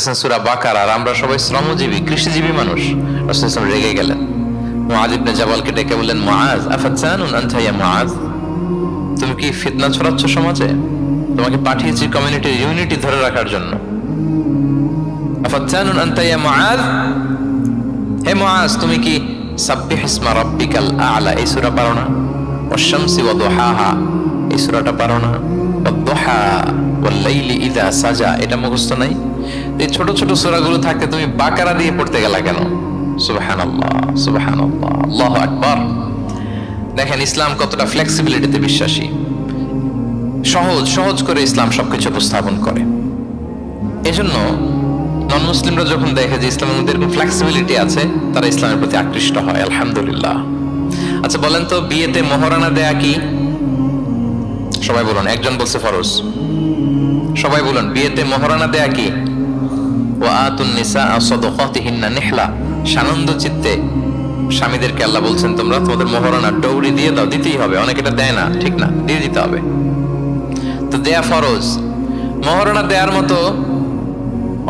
সুরা বাকার আর আমরা সবাই শ্রমজীবী, কৃষিজীবী মানুষ। রাসূল ইসলাম রেগে গেলেন। মুআজ ইবনে জাবালকে ডেকে বললেন, মুআজ আফাতসানুন আনতা ইয়া মুআজ? তুমি কি ফিতনা ছড়াচ্ছ সমাজে? তোমাকে পাঠিয়েছি কমিউনিটির ইউনিটি ধরে রাখার জন্য। আফাতসানুন আনতা ইয়া মুআজ? হে মুআজ, তুমি কি সাব্বিহ ইসমা রাব্বিকাল আ'লা? এই সূরা পারো না। ওয়াশ-শামসি ওয়া দুহাহা। এই সূরাটা পারো না। ওয়াদ-দুহা ওয়াল-লাইলি ইযা সাজা। এটা মুখস্থ নাই? এই ছোট ছোট সূরাগুলো থাকতে তুমি বাকারা দিয়ে পড়তে গেলা কেন? দেখেন, ইসলাম কতটা ফ্লেক্সিবিলিটিতে বিশ্বাসী। সহজ সহজ করে ইসলাম সবকিছু উপস্থাপন করে। এজন্য নন মুসলিমরা যখন দেখে যে ইসলামের মধ্যে এরকম ফ্লেক্সিবিলিটি আছে, তারা ইসলামের প্রতি আকৃষ্ট হয়, আলহামদুলিল্লাহ। আচ্ছা বলেন তো, বিয়েতে মহারানা দেয়া কি? সবাই বলুন, একজন বলছে ফরজ। সবাই বলুন, বিয়েতে মহারানা দেয়া কি? ও আতুন নিসা সদকাতিহিন্না নিহলা। সানন্দ চিত্তে স্বামীদেরকে আল্লাহ বলছেন, তোমরা তোমাদের মহারানা ডৌরি দিয়ে দাও, দিতেই হবে। এটা দেয় না, ঠিক না, দিয়ে দিতে হবে। তো দেয়া ফরজ। দেওয়ার মতো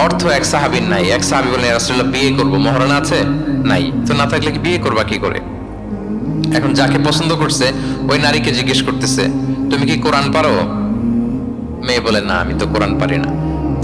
অর্থ এক সাহাবির নাই। এক সাহাবি বলেন রাসূলুল্লাহ, বিয়ে করব। মহারণা আছে? নাই। তো না থাকলে কি বিয়ে করবা, কি করে? এখন যাকে পছন্দ করছে, ওই নারীকে জিজ্ঞেস করতেছে, তুমি কি কোরআন পারো? মেয়ে বলে, না, আমি তো কোরআন পারি না।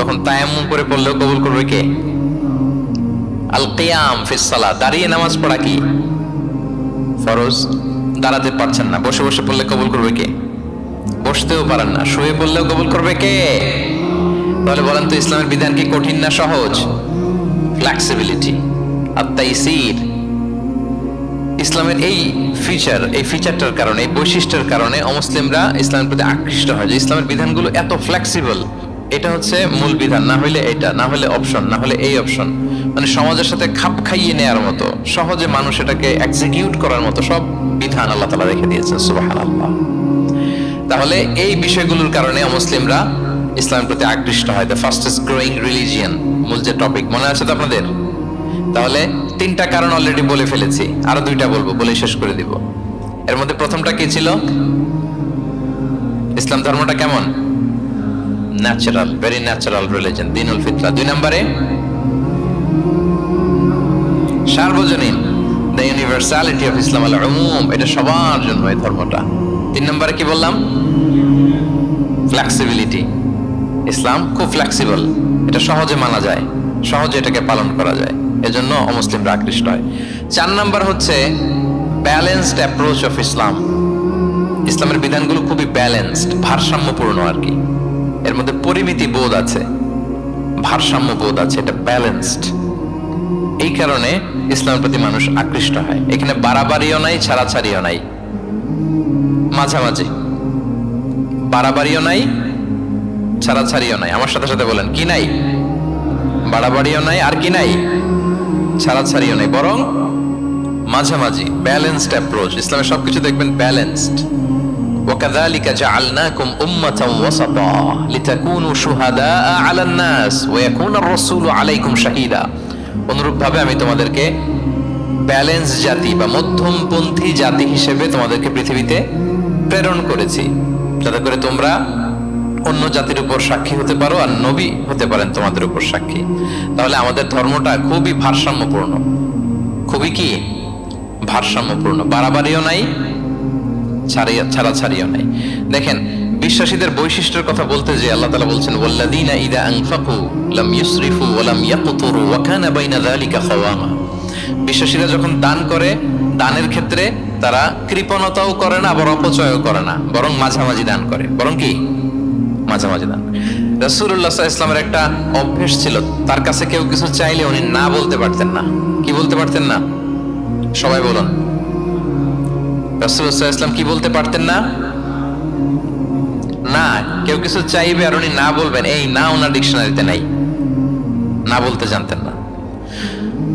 তখন তায়াম্মুম করে পড়লেও কবুল করবে কে? আল কিয়াম ফিস সালাহ দাঁড়িয়ে নামাজ পড়া কি? ফরজ? দাঁড়াতে পারছেন না। বসে বসে পড়লে কবুল করবে কে? বসতেও পারেন না। শুয়ে পড়লেও কবুল করবে কে? তাহলে বলেন তো ইসলামের বিধান কি কঠিন না সহজ? ফ্লেক্সিবিলিটি আর ইসলামের এই ফিচার এই ফিচারটার কারণে, এই বৈশিষ্ট্যের কারণে অমুসলিমরা ইসলামের প্রতি আকৃষ্ট হয়। যে ইসলামের বিধানগুলো এত ফ্লেক্সিবল এটা হচ্ছে মূল বিধান। না হলে এটা, না হলে অপশন না হলে এই অপশন মানে সমাজের সাথে খাপ খাইয়ে নেয়ার মতো, সহজে মানুষ এটাকে এক্সিকিউট করার মতো সব বিধান আল্লাহ তালা রেখে দিয়েছে সুবাহান আল্লাহ তাহলে এই বিষয়গুলোর কারণে মুসলিমরা ইসলামের প্রতি আকৃষ্ট হয় দ্য ফাস্টেস্ট গ্রোয়িং রিলিজিয়ান মূল যে টপিক মনে আছে তো আপনাদের? তাহলে তিনটা কারণ অলরেডি বলে ফেলেছি, আরও দুইটা বলব বলে শেষ করে দিব। এর মধ্যে প্রথমটা কি ছিল? ইসলাম ধর্মটা কেমন? ন্যাচারাল ভেরি ন্যাচারাল রিলিজন দিনুল ফিতরা দুই নম্বরে, সার্বজনীন দ্য ইউনিভার্সালিটি অফ ইসলাম আল উমুম এটা সবার জন্য এই ধর্মটা। তিন নম্বরে কি বললাম? ফ্লেক্সিবিলিটি ইসলাম খুব ফ্লেক্সিবল এটা সহজে মানা যায়, সহজে এটাকে পালন করা যায়, এজন্য অমুসলিমরা আকৃষ্ট হয়। চার নাম্বার হচ্ছে ব্যালেন্সড অ্যাপ্রোচ অফ ইসলাম ইসলামের বিধানগুলো খুবই ব্যালেন্সড ভারসাম্যপূর্ণ আর কি। এর মধ্যে পরিমিতি বোধ আছে, ভারসাম্য বোধ আছে, এটা ব্যালেন্সড এই কারণে ইসলামের প্রতি মানুষ আকৃষ্ট হয়। এখানে বাড়াবাড়িও নাই, ছাড়াছাড়িও নাই। মাঝামাঝি। বাড়াবাড়িও নাই, ছাড়াছাড়িও নাই। আমার সাথে সাথে বলেন, কি নাই? বাড়াবাড়িও নাই, আর কি নাই? ছাড়াছাড়িও নাই। বরং মাঝামাঝি ব্যালেন্সড অ্যাপ্রোচ ইসলামের সবকিছু দেখবেন ব্যালেন্সড وكذلك جعلناكم أمة وسطا لتكونوا شهداء على الناس ويكون الرسول عليكم شهيدا অনুরূপভাবে আমি তোমাদেরকে ব্যালেন্স জাতি বা মধ্যমপন্থী জাতি হিসেবে তোমাদেরকে পৃথিবীতে প্রেরণ করেছি যাতে করে তোমরা অন্য জাতির উপর সাক্ষী হতে পারো আর নবী হতে পারেন তোমাদের উপর সাক্ষী তাহলে আমাদের ধর্মটা খুবই ভারসাম্যপূর্ণ খুবই কি ভারসাম্যপূর্ণ বাড়াবাড়িও নাই ছাড়িয়া ছাড়া ছাড়িও নাই। দেখেন, বিশ্বাসীদের বৈশিষ্ট্যের কথা বলতে যে আল্লাহ তাআলা বলছেন ইযা আনফাকু লাম ইউসরিফু ইয়াকতুরু ওয়া কানা বাইনা বিশ্বাসীরা যখন দান করে, দানের ক্ষেত্রে তারা কৃপণতাও করে না, আবার অপচয়ও করে না, বরং মাঝামাঝি দান করে। বরং কি? মাঝামাঝি দান সাল্লাল্লাহু ইসলামের একটা অভ্যেস ছিল, তার কাছে কেউ কিছু চাইলে উনি না বলতে পারতেন না। কি বলতে পারতেন না? সবাই বলুন। ইসলাম কি বলতে পারতেন না? না, কেউ কিছু চাইবে আর উনি না বলবেন। এই না ওনার ডিকশনারিতে নাই। না বলতে জানতেন না।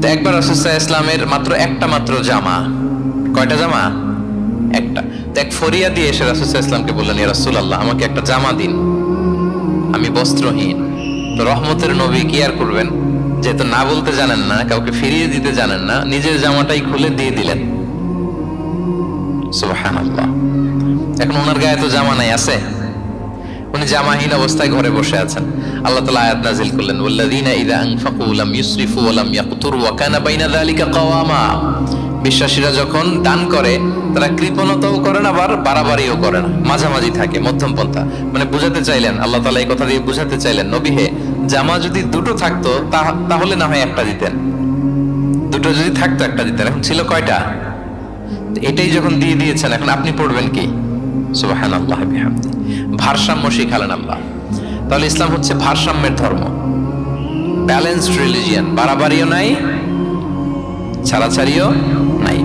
তো একবার রাসুসাহ ইসলামের মাত্র একটা মাত্র জামা। কয়টা জামা? একটা। তো এক ফরিয়া দিয়ে এসে রাসুসাহ ইসলামকে বললেন রাসূল আল্লাহ আমাকে একটা জামা দিন। আমি বস্ত্রহীন। তো রহমতের নবী কি আর করবেন? যেহেতু না বলতে জানেন না, কাউকে ফিরিয়ে দিতে জানেন না, নিজের জামাটাই খুলে দিয়ে দিলেন। এখন ওনার গায়ে তো জামা নাই, আছে? উনি জামাহীন অবস্থায় ঘরে বসে আছেন। আল্লাহ তাআলা আয়াত নাযিল করলেন, ওয়াল্লাযীনা ইযা আনফাকু লাম ইউসরিফু ওয়া লাম ইয়াকতুরু বাইনা যালিকা কাওয়ামা। বিশ্বাসীরা যখন দান করে, তারা কৃপণতাও করে না, আবার বাড়াবাড়িও করে না। মাঝামাঝি থাকে, মধ্যম পন্থা। মানে বুঝাতে চাইলেন, আল্লাহ তালা এই কথা দিয়ে বুঝাতে চাইলেন, নবী জামা যদি দুটো থাকতো তাহলে না হয় একটা দিতেন। দুটো যদি থাকতো, একটা দিতেন। এখন ছিল কয়টা? এটাই যখন দিয়ে দিয়েছেন, এখন আপনি পড়বেন কি? সুবাহান আল্লাহ বিহামদি। ভারসাম্য শিখালেন আল্লাহ। তাহলে ইসলাম হচ্ছে ভারসাম্যের ধর্ম। ব্যালেন্সড রিলিজিয়ান বাড়াবাড়িও নাই, ছাড়াছাড়িও নাই।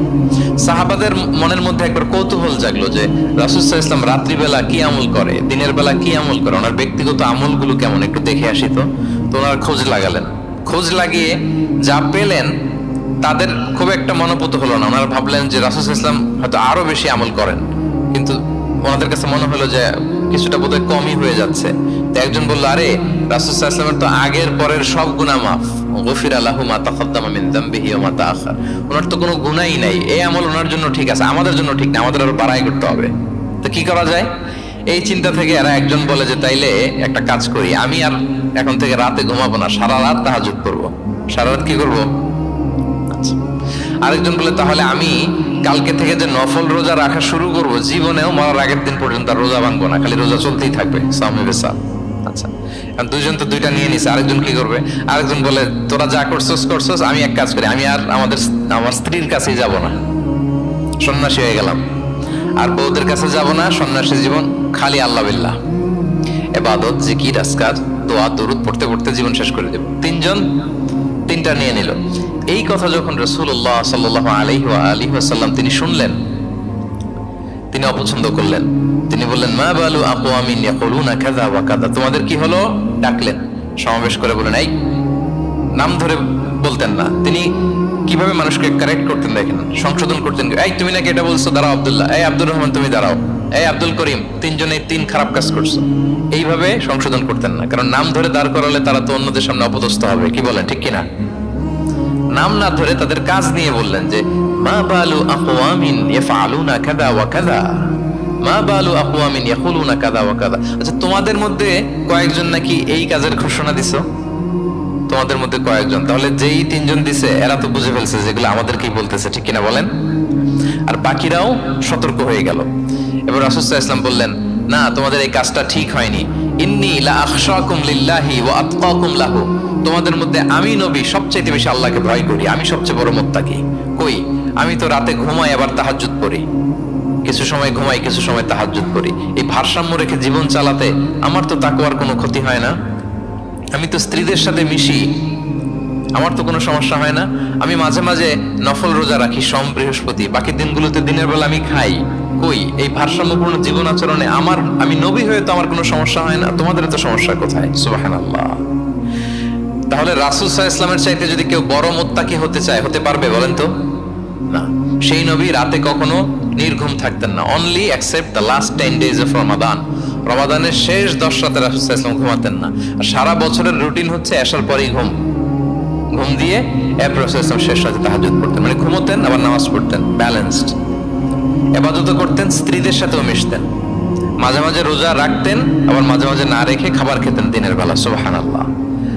সাহাবাদের মনের মধ্যে একবার কৌতূহল জাগলো যে রাসুসাহ ইসলাম রাত্রিবেলা কি আমল করে, দিনের বেলা কি আমল করে, ওনার ব্যক্তিগত আমলগুলো কেমন? একটু দেখে আসি তো। তো ওনার খোঁজ লাগালেন। খোঁজ লাগিয়ে যা পেলেন তাদের খুব একটা মনোপুত হলো না। ওনারা ভাবলেন যে রাসুস ইসলাম হয়তো আরও বেশি আমল করেন। কিন্তু ওনাদের কাছে মনে হলো যে কিছুটা বোধহয় কমই হয়ে যাচ্ছে। তো একজন বলল, আরে রাসুস ইসলামের তো আগের পরের সব গুনাহ মাফ। গফির আল্লাহু মা তাকদ্দামা মিন যামবিহি ওয়া মা তাআখার। ওনার তো কোনো গুনাহই নাই। এই আমল ওনার জন্য ঠিক আছে, আমাদের জন্য ঠিক না, আমাদের আরও বাড়াই করতে হবে। তো কি করা যায়? এই চিন্তা থেকে এরা একজন বলে যে, তাইলে একটা কাজ করি, আমি আর এখন থেকে রাতে ঘুমাবো না, সারা রাত তাহাজুদ করব। সারা রাত কি করব। আরেকজন বলে, তাহলে আমি কালকে থেকে যে নফল রোজা রাখা শুরু করব, জীবনেও মরার আগের দিন পর্যন্ত আর রোজা ভাঙবো না, খালি রোজা চলতেই থাকবে। সামনে বেসা আচ্ছা। এখন দুইজন তো দুইটা নিয়ে নিছে, আরেকজন কি করবে? আরেকজন বলে, তোরা যা করছস করছস, আমি এক কাজ করি, আমি আর আমাদের আমার স্ত্রীর কাছেই যাব না। সন্ন্যাসী হয়ে গেলাম। আর বউদের কাছে যাব না, সন্ন্যাসী জীবন খালি আল্লাহ বিল্লাহ। এবাদত, জিকির আসকার দোয়া, দরুদ পড়তে পড়তে জীবন শেষ করে দেব। তিনজন তিনটা নিয়ে নিল। এই কথা যখন রসুল্লাহ সাল্লাহ আলহি আলী আসাল্লাম তিনি শুনলেন, তিনি অপছন্দ করলেন। তিনি বললেন, মা বালু আপু কাযা তোমাদের কি হলো? ডাকলেন। সমাবেশ করে বলেন এই, নাম ধরে বলতেন না। তিনি কীভাবে মানুষকে কারেক্ট করতেন দেখেন, সংশোধন করতেন। এই, তুমি নাকি এটা বলছো? দাঁড়াও আব্দুল্লাহ, এই আব্দুর রহমান, তুমি দাঁড়াও। এই আব্দুল করিম তিনজনে তিন খারাপ কাজ করছ। এইভাবে সংশোধন করতেন না। কারণ নাম ধরে দাঁড় করালে তারা তো অন্যদের সামনে অপদস্থ হবে। কি বলেন, ঠিক কিনা? নাম না ধরে তাদের কাজ নিয়ে বললেন যে, মা বালু আকওয়ামিন ইয়াফআলুনা কাযা ওয়া কাযা মা বালু আকওয়ামিন ইয়াকুলুনা কাযা ওয়া কাযা আচ্ছা তোমাদের মধ্যে কয়েকজন নাকি এই কাজের ঘোষণা দিছো? তোমাদের মধ্যে কয়েকজন। তাহলে যেই তিনজন দিছে, এরা তো বুঝে ফেলছে যেগুলো আমাদেরকেই বলতেছে, ঠিক কিনা বলেন? আর বাকিরাও সতর্ক হয়ে গেল। এবার রাসূলুল্লাহ ইসলাম বললেন না, তোমাদের এই কাজটা ঠিক হয়নি। ইন্নী লিল্লাহি লাহু। তোমাদের মধ্যে আমি নবী সবচেয়ে বেশি আল্লাহকে ভয় করি। আমি সবচেয়ে বড় মুত্তাকি। কই? আমি তো রাতে ঘুমাই, আবার তাহাজ্জুদ করি কিছু সময় ঘুমাই, কিছু সময় তাহাজ্জুদ করি এই ভারসাম্য রেখে জীবন চালাতে আমার তো তাকওয়ার কোনো ক্ষতি হয় না। আমি তো স্ত্রীদের সাথে মিশি। আমার তো কোনো সমস্যা হয় না। আমি মাঝে মাঝে নফল রোজা রাখি, সম, বৃহস্পতি। বাকি দিনগুলোতে দিনের বেলা আমি খাই। কই? এই ভারসাম্যপূর্ণ জীবন আচরণে আমার, আমি নবী হয়ে তো আমার কোনো সমস্যা হয় না। তোমাদের তো সমস্যা কোথায়? সুবাহান আল্লাহ তাহলে রাসুল সাহা ইসলামের চাইতে যদি কেউ বড় মোত্তাকি হতে চায়, হতে পারবে বলেন তো? না। সেই নবী রাতে কখনো নির্ঘুম থাকতেন না। Only accept the last ten days of Ramadan রমাদানের শেষ দশ রাতে রাসুল সাহা ইসলাম ঘুমাতেন না। আর সারা বছরের রুটিন হচ্ছে আসার পরেই ঘুম। ঘুম দিয়ে, এরপর শেষ রাতে তাহাজ্জুদ পড়তেন। মানে ঘুমোতেন, আবার নামাজ পড়তেন ব্যালেন্সড এবাদত করতেন, স্ত্রীদের সাথেও মিশতেন। মাঝে মাঝে রোজা রাখতেন, আবার মাঝে মাঝে না রেখে খাবার খেতেন দিনের বেলা, সুবহানাল্লাহ।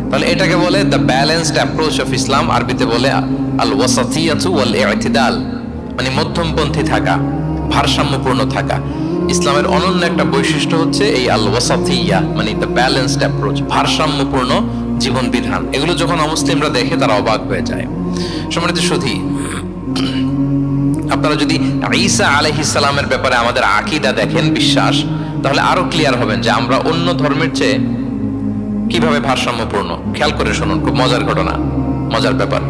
তাহলে এটাকে বলে the balanced approach of Islam আরবিতে বলে আল ওয়াসাতিয়াতু ওয়াল ইতিদাল মানে মধ্যমপন্থী থাকা, ভারসাম্যপূর্ণ থাকা। ইসলামের অনন্য একটা বৈশিষ্ট্য হচ্ছে এই আল ওয়াসাতিয়া মানে দ্য ব্যালেন্সড অ্যাপ্রোচ ভারসাম্যপূর্ণ জীবন বিধান। এগুলো যখন অমুসলিমরা দেখে তারা অবাক হয়ে যায়। সম্মানিত সুধী, আপনারা যদি ঈসা আলাইহিসসালামের ব্যাপারে আমাদের আকীদা দেখেন, বিশ্বাস, তাহলে আরও ক্লিয়ার হবেন যে আমরা অন্য ধর্মের চেয়ে কীভাবে ভারসাম্যপূর্ণ। খেয়াল করে শুনুন, খুব মজার ঘটনা, মজার ব্যাপার।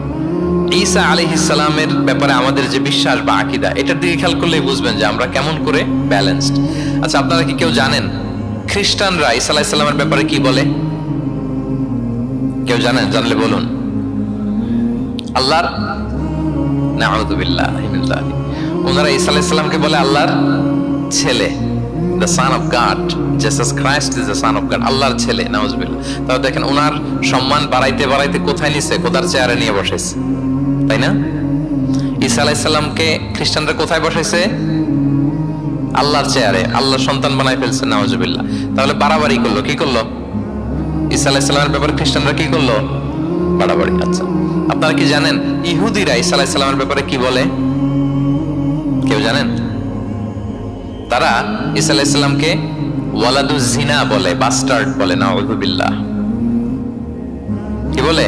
ঈসা আলাইহিসসালামের ব্যাপারে আমাদের যে বিশ্বাস বা আকিদা, এটার দিকে খেয়াল করলেই বুঝবেন যে আমরা কেমন করে ব্যালেন্সড আচ্ছা আপনারা কি কেউ জানেন খ্রিস্টানরা ঈসা আলাইহিসসালামের ব্যাপারে কি বলে? কেউ জানেন জানলে বলুন। আল্লাহর? ওনারা আলাইহিস বলে আল্লাহর ছেলে। The son of God Jesus Christ is the son of God আল্লাহর ছেলে তাহলে দেখেন ওনার সম্মান বাড়াইতে বাড়াইতে কোথায় নিছে? খোদার চেয়ারে নিয়ে বসাইছে তাই না? ঈসা আলাইহিস সালামকে খ্রিস্টানরা কোথায় বসাইছে আল্লাহর চেয়ারে। আল্লাহর সন্তান বানাই ফেলছে নাউজুবিল্লাহ তাহলে বাড়াবাড়ি করল, কি করল? ঈসা আলাইহিস সালামের ব্যাপারে খ্রিস্টানরা কি করল? বাড়াবাড়ি আচ্ছা আপনারা কি জানেন ইহুদিরা ঈসা আলাইহিস সালামের ব্যাপারে কি বলে? কেউ জানেন? তারা ঈসা আলাইহিসসালামকে ওয়ালাদু জিনা বলে বাস্টার্ড বলে নাউযুবিল্লাহ কি বলে?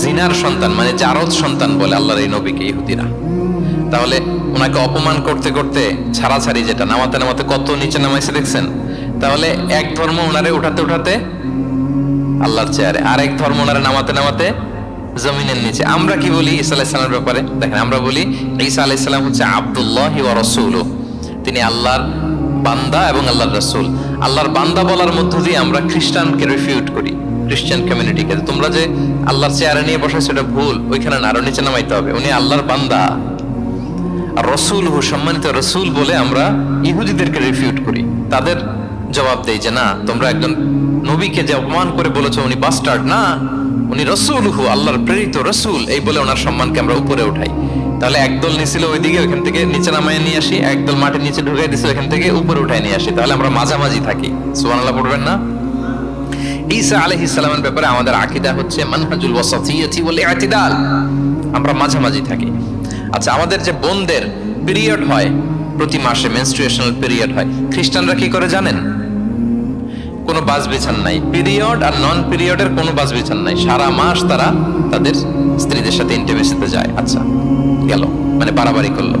জিনার সন্তান মানে জারদ সন্তান বলে আল্লাহর এই নবীকে ইহুদিরা। তাহলে ওনাকে অপমান করতে করতে ছাড়াছাড়ি যেটা, নামাতে নামাতে কত নিচে নামাইছে দেখছেন? তাহলে এক ধর্ম ওনারে উঠাতে উঠাতে আল্লাহর চেয়ারে আরেক ধর্ম ওনারে নামাতে নামাতে জমিনের নিচে। আমরা কি বলি ঈসা আলাইসালামের ব্যাপারে? দেখেন, আমরা বলি ঈসা আলাইসালাম হচ্ছে আব্দুল্লাহ ওয়া রসুল তিনি আল্লাহর বান্দা এবং আল্লাহর রসুল। আল্লাহর বান্দা বলার মধ্য দিয়ে আমরা খ্রিস্টানকে রিফিউট করি, খ্রিস্টান কমিউনিটিকে। তোমরা যে আল্লাহর চেয়ারে নিয়ে বসে, সেটা ভুল। ওইখানে না, আরও নিচে নামাইতে হবে। উনি আল্লাহর বান্দা। আর রসুল হু সম্মানিত রসুল বলে আমরা ইহুদিদেরকে রিফিউট করি। তাদের জবাব দেয় যে না, তোমরা একজন নবীকে যে অপমান করে বলেছ উনি বাস্টার্ড না, উনি রসুল হু আল্লাহর প্রেরিত রসুল, এই বলে ওনার সম্মানকে আমরা উপরে উঠাই। তাহলে একদল নিছিল ওইদিকে, ওইখান থেকে নিচে নামায় নিয়ে আসি, একদল মাটির নিচে ঢুকাই দিছে, ওইখান থেকে উপরে উঠাই নিয়ে আসি, তাহলে আমরা মাঝামাঝি থাকি। সুবহানাল্লাহ পড়বেন না? ঈসা আলাইহিস সালামের ব্যাপারে আমাদের আকীদা হচ্ছে মানহাজুল ওয়াসাতিয়্যাতি ওয়াল ইতিদাল। আমরা মাঝামাঝি থাকি। আচ্ছা আমাদের যে বোনদের পিরিয়ড হয়, প্রতি মাসে মেনস্ট্রুয়েশনাল পিরিয়ড হয়, খ্রিস্টানরা কি করে জানেন? কোনো বাস বিছান নাই। পিরিয়ড আর নন পিরিয়ডের কোনো বাস বিছান নাই। সারা মাস তারা তাদের স্ত্রীদের সাথে ইন্টিমেসিতে যায়। আচ্ছা গেল। মানে বাড়াবাড়ি করল,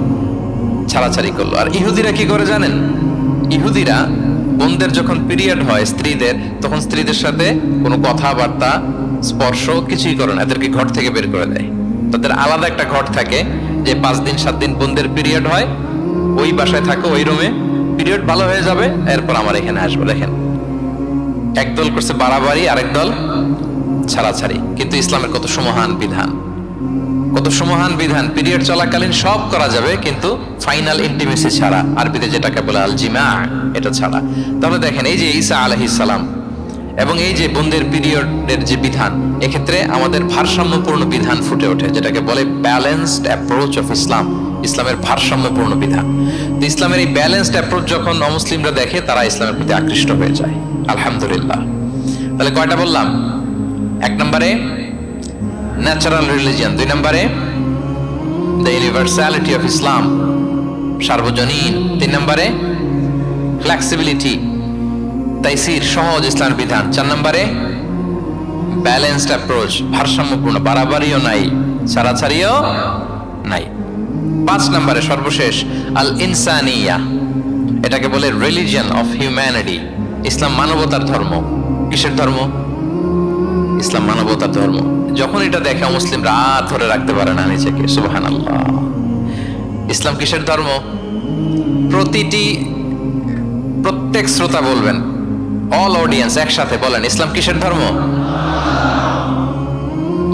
ছাড়াছাড়ি করল। আর ইহুদিরা কি করে জানেন? ইহুদিরা বোনদের যখন পিরিয়ড হয় স্ত্রীদের, তখন স্ত্রীদের সাথে কোনো কথাবার্তা, স্পর্শ কিছুই করে না। এদেরকে ঘর থেকে বের করে দেয়। তাদের আলাদা একটা ঘর থাকে যে পাঁচ দিন, সাত দিন বোনদের পিরিয়ড হয়। ওই বাসায় থাকো, ওই রুমে পিরিয়ড ভালো হয়ে যাবে, এরপর আমার এখানে আসব। দেখেন একদল করছে বাড়াবাড়ি, আরেক দল ছাড়াছাড়ি। কিন্তু ইসলামের কত সমহান বিধান? কত সমহান বিধান? পিরিয়ড চলাকালীন সব করা যাবে, কিন্তু ফাইনাল ইন্টিমেসি ছাড়া। আরবিতে যেটাকে বলে আল জিমা এটা ছাড়া। তাহলে দেখেন, এই যে ঈসা আলাইহিস সালাম এবং এই যে বন্দের পিরিয়ডের যে বিধান, এক্ষেত্রে আমাদের ভারসাম্যপূর্ণ বিধান ফুটে ওঠে, যেটাকে বলে ব্যালেন্সড অ্যাপ্রোচ অফ ইসলাম ইসলামের ভারসাম্যপূর্ণ বিধান। ইসলামের এই ব্যালেন্সড অ্যাপ্রোচ যখন অমুসলিমরা দেখে, তারা ইসলামের প্রতি আকৃষ্ট হয়ে যায়। আলহামদুলিল্লাহ। তাহলে কয়টা বললাম? এক নম্বরে ন্যাচারাল রিলিজিয়ান দুই নম্বরে দ্য ইউনিভার্সালিটি অফ ইসলাম সার্বজনীন। তিন নম্বরে ফ্লেক্সিবিলিটি তাইসির, সহজ ইসলাম বিধান। চার নম্বরে ব্যালেন্সড অ্যাপ্রোচ ভারসাম্যপূর্ণ, বাড়াবাড়িও নাই, ছাড়াছাড়িও নাই। পাঁচ নম্বরে, সর্বশেষ আল ইনসানিয়া এটাকে বলে রিলিজিয়ন অফ হিউম্যানিটি ইসলাম মানবতার ধর্ম। কিসের ধর্ম? ইসলাম মানবতার ধর্ম। যখন এটা দেখে মুসলিম রাত ধরে রাখতে পারে না নিজেকে সুবাহান আল্লাহ ইসলাম কিসের ধর্ম? প্রতিটি, প্রত্যেক শ্রোতা বলবেন অল অডিয়েন্স একসাথে বলেন, ইসলাম কিসের ধর্ম?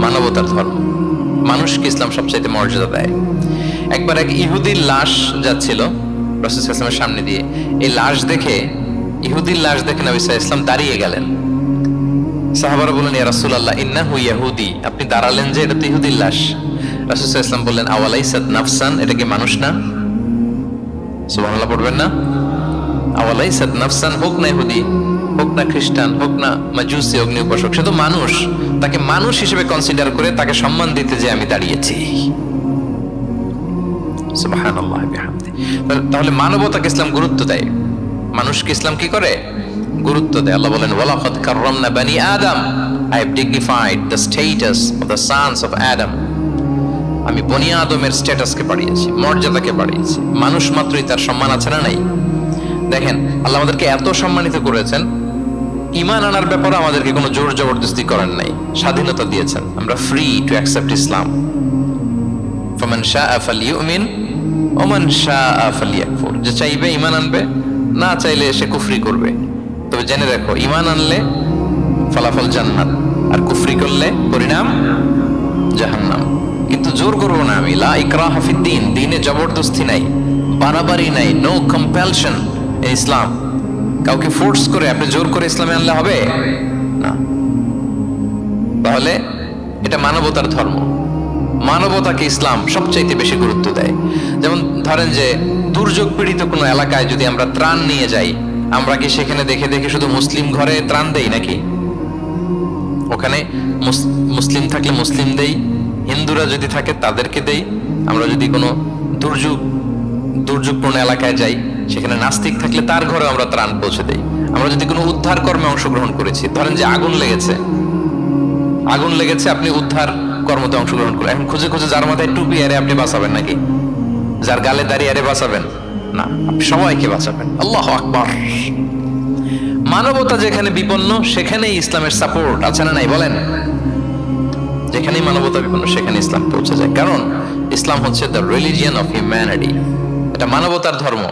মানবতার ধর্ম। মানুষকে ইসলাম সবচাইতে মর্যাদা দেয়। একবার এক ইহুদির লাশ যাচ্ছিল, রসুল সামনে দিয়ে। এই লাশ দেখে ইহুদির লাশ দেখে নবী ইসলাম দাঁড়িয়ে গেলেন। সাহাবারা বললেন, ইয়া রাসূলুল্লাহ, ইন্নাহু ইয়াহুদি আপনি দাঁড়ালেন যে, এটা তো ইহুদির লাশ। রাসূল বললেন, আওয়ালাইসাত নাফসান? এটা কি মানুষ না? সুবহানাল্লাহ, পড়বেন না? আওয়ালাইসাত নাফসান, হোক না ইহুদি, হোক না খ্রিস্টান, হোক না মাজুসি, অগ্নি উপাসক, সে তো মানুষ। তাকে মানুষ হিসেবে কনসিডার করে তাকে সম্মান দিতে যে আমি দাঁড়িয়েছি। সুবহানাল্লাহ, বিহামদি। তাহলে মানবতাকে ইসলাম গুরুত্ব দেয়। মানুষকে ইসলাম কি করে? গুরুত্ব দেয়। আল্লাহ বলেন, ওয়ালাকাদ কাররামনা বানি আদম। I have dignified the status of the sons of Adam আমি বনি আদমের স্ট্যাটাসকে বাড়িয়েছি, মর্যাদাকে বাড়িয়েছি। মানুষ মাত্রই তার সম্মান আছে না নাই? দেখেন, আল্লাহ আমাদেরকে এত সম্মানিত করেছেন, ইমান আনার ব্যাপারে আমাদেরকে কোনো জোর জবরদস্তি করেন নাই। স্বাধীনতা দিয়েছেন। আমরা ফ্রি টু অ্যাকসেপ্ট ইসলাম ফমান শাহ আফ ফালিউমিন ওমান শাহ আফ ফালিয়াকফুর। যে চাইবে, ইমান আনবে। না চাইলে সে কুফরি করবে। তবে জেনে রাখো ইমান আনলে ফলাফল জান্নাত, আর কুফরি করলে পরিণাম জাহান্নাম। কিন্তু জোর করব না আমি, লা ইকরা হাফিদ্দিন দিনে জবরদস্তি নাই, বাড়াবাড়ি নাই নো কম্পালশন ইসলাম। কাউকে ফোর্স করে আপনি জোর করে ইসলামে আনলে হবে? না। তাহলে এটা মানবতার ধর্ম। মানবতাকে ইসলাম সবচাইতে বেশি গুরুত্ব দেয়। যেমন ধরেন যে, দুর্যোগ পীড়িত কোনো এলাকায় যদি আমরা ত্রাণ নিয়ে যাই, আমরা কি সেখানে দেখে দেখে শুধু মুসলিম ঘরে ত্রাণ দেই নাকি? ওখানে মুস- মুসলিম থাকলে মুসলিম দেই, হিন্দুরা যদি থাকে তাদেরকে দেই। আমরা যদি কোনো দুর্যোগ, দুর্যোগপূর্ণ এলাকায় যাই, সেখানে নাস্তিক থাকলে তার ঘরে আমরা ত্রাণ পৌঁছে দেই। আমরা যদি কোনো উদ্ধার কর্মে অংশগ্রহণ করেছি, ধরেন যে আগুন লেগেছে। আগুন লেগেছে, আপনি উদ্ধার কর্মতে অংশগ্রহণ করলেন এখন খুঁজে খুঁজে যার মাথায় টুপি, আরে আপনি বাঁচাবেন নাকি? যার গালে দাঁড়িয়ে আরে বাঁচাবেন? না, আপনি সবাইকে বাঁচাবেন। আল্লাহ আকবার। মানবতা যেখানে বিপন্ন, সেখানেই ইসলামের সাপোর্ট আছে না নাই, বলেন? যেখানেই মানবতা বিপন্ন সেখানে ইসলাম পৌঁছে যায়। কারণ ইসলাম হচ্ছে দ্য রিলিজিয়ান অফ হিউম্যানিটি এটা মানবতার ধর্ম।